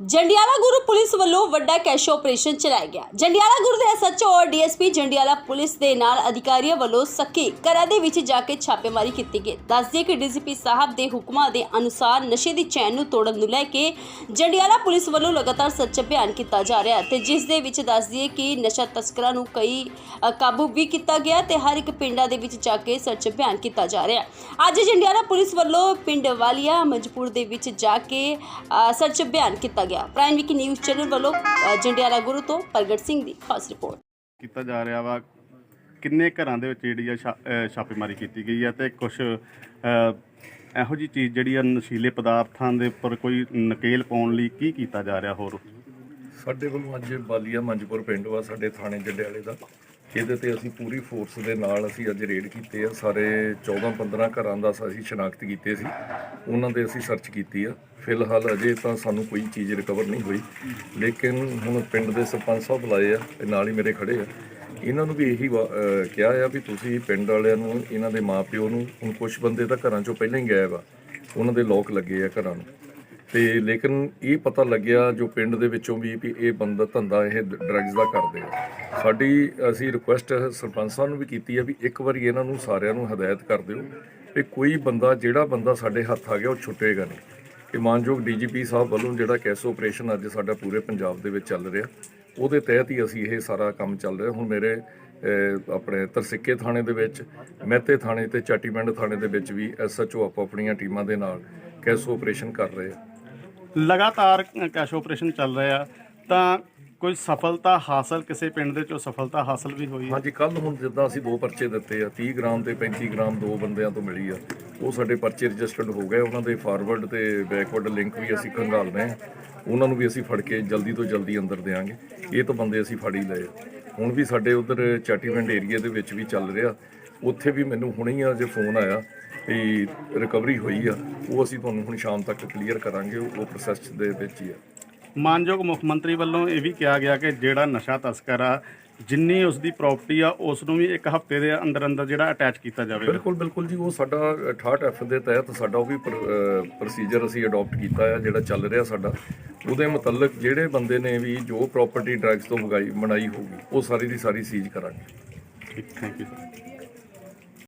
Jandiala Guru police ਵੱਲੋਂ ਵੱਡਾ cash operation ਚਲਾਇਆ ਗਿਆ। ਜੰਡਿਆਲਾ ਗੁਰੂ ਦੇ ਐਸਐਚਓ ਔਰ ਡੀਐਸਪੀ ਜੰਡਿਆਲਾ ਪੁਲਿਸ ਦੇ ਨਾਲ ਅਧਿਕਾਰੀਆਂ ਵੱਲੋਂ ਸੱਕੀ ਘਰਾਂ ਦੇ ਵਿੱਚ ਜਾ ਕੇ ਛਾਪੇਮਾਰੀ ਕੀਤੀ ਗਈ। ਦੱਸਦੇ ਕਿ ਡੀਸੀਪੀ ਸਾਹਿਬ ਦੇ ਹੁਕਮਾਂ ਦੇ ਅਨੁਸਾਰ ਨਸ਼ੇ ਦੀ ਚੈਨ ਨੂੰ ਤੋੜਨ ਨੂੰ ਲੈ ਕੇ ਜੰਡਿਆਲਾ ਪੁਲਿਸ ਵੱਲੋਂ ਲਗਾਤਾਰ ਸੱਚ ਅਭਿਆਨ ਕੀਤਾ ਜਾ ਰਿਹਾ ਹੈ ਤੇ ਜਿਸ ਦੇ ਵਿੱਚ ਦੱਸਦੀਏ ਕਿ ਨਸ਼ਾ ਤਸਕਰਾਂ ਨੂੰ ਕਈ ਕਾਬੂ ਵੀ ਕੀਤਾ ਗਿਆ ਤੇ ਹਰ ਇੱਕ ਪਿੰਡਾਂ ਦੇ ਵਿੱਚ ਜਾ ਕੇ ਸਰਚ ਅਭਿਆਨ ਕੀਤਾ ਜਾ ਰਿਹਾ। ਅੱਜ ਜੰਡਿਆਲਾ ਪੁਲਿਸ ਵੱਲੋਂ ਪਿੰਡ ਵਾਲੀਆ ਮਜਪੁਰ ਦੇ ਵਿੱਚ ਜਾ ਕੇ ਅ, ਸਰਚ ਅਭਿਆਨ ਕੀਤਾ ਗਿਆ। ਪ੍ਰਾਈਮ ਵਿਕੀ ਨਿਊਜ਼ ਚੈਨਲ ਵੱਲੋਂ ਜੰਡਿਆਲਾ ਗੁਰੂ ਤੋਂ ਪ੍ਰਗਟ ਸਿੰਘ ਦੀ ਖਾਸ ਰਿਪੋਰਟ। ਕੀਤਾ ਜਾ ਰਿਹਾ ਵਾ ਕਿੰਨੇ ਘਰਾਂ ਦੇ ਵਿੱਚ ਜਿਹੜੀ ਆ ਛਾ- ਅਹ ਛਾਪੇਮਾਰੀ ਕੀਤੀ ਗਈ ਆ ਤੇ ਕੁਝ ਇਹੋ ਜੀ ਚੀਜ਼ ਜਿਹੜੀ ਆ ਨਸ਼ੀਲੇ ਪਦਾਰਥਾਂ ਦੇ ਉੱਪਰ ਕੋਈ ਨਕੇਲ ਪਾਉਣ ਲਈ ਕੀ ਕੀਤਾ ਜਾ ਰਿਹਾ ਹੋਰ? ਸਾਡੇ ਵੱਲੋਂ ਅੱਜ ਬਾਲੀਆ ਮੰਜਪੁਰ ਪਿੰਡ ਵਾ ਸਾਡੇ ਥਾਣੇ ਜੰਡਿਆਲੇ ਦਾ। ਇਹਦੇ ਤੇ ਅਸੀਂ ਪੂਰੀ ਫੋਰਸ ਦੇ ਨਾਲ ਅਸੀਂ ਅੱਜ ਰੇਡ ਕੀਤੇ ਆ। ਸਾਰੇ 14 15 ਘਰਾਂ ਦਾ ਅਸੀਂ ਸ਼ਨਾਖਤ ਕੀਤੇ ਸੀ। ਉਹਨਾਂ ਦੇ ਅਸੀਂ ਸਰਚ ਕੀਤੀ ਆ। ਫਿਲਹਾਲ ਅਜੇ ਤਾਂ ਸਾਨੂੰ ਕੋਈ ਚੀਜ਼ ਰਿਕਵਰ ਨਹੀਂ ਹੋਈ। ਲੇਕਿਨ ਹੁਣ ਪਿੰਡ ਦੇ ਸਰਪੰਚ ਸਾਹਿਬ ਬੁਲਾਏ ਆ ਤੇ ਨਾਲ ਹੀ ਮੇਰੇ ਖੜੇ ਆ। ਇਹਨਾਂ ਨੂੰ ਵੀ ਇਹੀ ਵਾ- ਕਿਹਾ ਆ ਵੀ ਤੁਸੀਂ ਪਿੰਡ ਵਾਲਿਆਂ ਨੂੰ, ਇਹਨਾਂ ਦੇ ਮਾਪਿਓ ਨੂੰ, ਹੁਣ ਕੁਝ ਬੰਦੇ ਤਾਂ ਘਰਾਂ ਚੋਂ ਪਹਿਲਾਂ ਹੀ ਗਾਇਬ ਆ। ਉਹਨਾਂ ਦੇ ਲੋਕ ਲੱਗੇ ਆ ਘਰਾਂ ਨੂੰ। ਤੇ ਲੇਕਿਨ ਇਹ ਪਤਾ ਲੱਗਿਆ ਜੋ ਪਿੰਡ ਦੇ ਵਿੱਚੋਂ ਵੀ ਵੀ ਇਹ ਬੰਦਾ ਧੰਦਾ ਇਹ ਡਰੱਗਸ ਦਾ ਕਰਦੇ ਆ। ਸਾਡੀ ਅਸੀਂ ਰਿਕੁਐਸਟ ਸਰਪੰਚ ਸਾਹਿਬ ਨੂੰ ਵੀ ਕੀਤੀ ਹੈ ਵੀ ਇੱਕ ਵਾਰੀ ਇਹਨਾਂ ਨੂੰ ਸਾਰਿਆਂ ਨੂੰ ਹਦਾਇਤ ਕਰ ਦਿਓ ਵੀ ਕੋਈ ਬੰਦਾ, ਜਿਹੜਾ ਬੰਦਾ ਸਾਡੇ ਹੱਥ ਆ ਗਿਆ ਉਹ ਛੁੱਟੇਗਾ ਨਹੀਂ। ਕਿ ਮਾਨਯੋਗ ਡੀਜੀਪੀ ਸਾਹਿਬ ਵੱਲੋਂ ਜਿਹੜਾ ਕੈਸ ਆਪਰੇਸ਼ਨ ਅੱਜ ਸਾਡਾ ਪੂਰੇ ਪੰਜਾਬ ਦੇ ਵਿੱਚ ਚੱਲ ਰਿਹਾ, ਉਹਦੇ ਤਹਿਤ ਹੀ ਅਸੀਂ ਇਹ ਸਾਰਾ ਕੰਮ ਚੱਲ ਰਿਹਾ। ਹੁਣ ਮੇਰੇ ਆਪਣੇ ਤਰਸਿੱਕੇ ਥਾਣੇ ਦੇ ਵਿੱਚ, ਮਹਿਤੇ ਥਾਣੇ ਤੇ ਚਾਟੀਪਿੰਡ ਥਾਣੇ ਦੇ ਵਿੱਚ ਵੀ ਐਸਐਚਓ ਆਪੋ ਆਪਣੀਆਂ ਟੀਮਾਂ ਦੇ ਨਾਲ ਕੈਸ ਆਪਰੇਸ਼ਨ ਕਰ ਰਹੇ ਲਗਾਤਾਰ ਕੈਸ਼ ਆਪਰੇਸ਼ਨ ਚੱਲ ਰਿਹਾ ਤਾਂ ਕੋਈ ਸਫਲਤਾ ਹਾਸਲ ਕਿਸੇ ਪਿੰਡ ਦੇ ਚੋਂ ਸਫਲਤਾ ਹਾਸਲ ਵੀ ਹੋਈ ਹੈ? ਹਾਂਜੀ ਕੱਲ ਹੁਣ ਜਿੱਦਾਂ ਅਸੀਂ ਦੋ ਪਰਚੇ ਦਿੱਤੇ ਆ 30 ਗ੍ਰਾਮ ਤੇ 35 ਗ੍ਰਾਮ ਦੋ ਬੰਦਿਆਂ ਤੋਂ ਮਿਲੀ ਆ। ਉਹ ਸਾਡੇ ਪਰਚੇ ਰਜਿਸਟਰਡ ਹੋ ਗਏ, ਉਹਨਾਂ ਦੇ ਫਾਰਵਰਡ ਤੇ ਬੈਕਵਰਡ ਲਿੰਕ ਵੀ ਅਸੀਂ ਖੰਗਾਲ ਰਹੇ ਆ ਉਹਨਾਂ ਨੂੰ ਵੀ ਅਸੀਂ ਫੜ ਕੇ ਜਲਦੀ ਤੋਂ ਜਲਦੀ ਅੰਦਰ ਦੇਵਾਂਗੇ ਇਹ ਤਾਂ ਬੰਦੇ ਅਸੀਂ ਫੜ ਹੀ ਲਏ ਆ। ਹੁਣ ਵੀ ਸਾਡੇ ਉਧਰ ਚਾਟੀਵਿੰਡ ਏਰੀਆ ਦੇ ਵਿੱਚ ਵੀ ਚੱਲ ਰਿਹਾ। ਉੱਥੇ ਵੀ ਮੈਨੂੰ ਹੁਣੇ ਹੀ ਅਜੇ ਫੋਨ ਆਇਆ ਵੀ ਰਿਕਵਰੀ ਹੋਈ ਆ। ਉਹ ਅਸੀਂ ਤੁਹਾਨੂੰ ਹੁਣ ਸ਼ਾਮ ਤੱਕ ਕਲੀਅਰ ਕਰਾਂਗੇ ਉਹ ਪ੍ਰੋਸੈਸ ਦੇ ਵਿੱਚ ਹੀ ਆ। ਮਾਨਯੋਗ ਮੁੱਖ ਮੰਤਰੀ ਵੱਲੋਂ ਇਹ ਵੀ ਕਿਹਾ ਗਿਆ ਕਿ ਜਿਹੜਾ ਨਸ਼ਾ ਤਸਕਰ ਆ ਜਿੰਨੀ ਉਸ ਦੀ ਪ੍ਰਾਪਰਟੀ ਆ ਉਸ ਨੂੰ ਵੀ ਇੱਕ ਹਫ਼ਤੇ ਦੇ ਅੰਦਰ ਅੰਦਰ ਜਿਹੜਾ ਅਟੈਚ ਕੀਤਾ ਜਾਵੇਗਾ। ਬਿਲਕੁਲ ਬਿਲਕੁਲ ਜੀ ਉਹ ਸਾਡਾ 68 ਐਫ ਦੇ ਤਹਿਤ ਸਾਡਾ ਉਹ ਵੀ ਪ੍ਰੋਸੀਜਰ ਅਸੀਂ ਅਡਾਪਟ ਕੀਤਾ ਹੈ ਜਿਹੜਾ ਚੱਲ ਰਿਹਾ ਸਾਡਾ। ਉਹਦੇ ਮੁਤਲਕ ਜਿਹੜੇ ਬੰਦੇ ਨੇ ਵੀ ਜੋ ਪ੍ਰਾਪਰਟੀ ਡਰੱਗਸ ਤੋਂ ਮੰਗਾਈ ਬਣਾਈ ਹੋਊਗੀ ਉਹ ਸਾਰੀ ਦੀ ਸਾਰੀ ਸੀਜ਼ ਕਰਾਂਗੇ। ਠੀਕ ਥੈਂਕ ਯੂ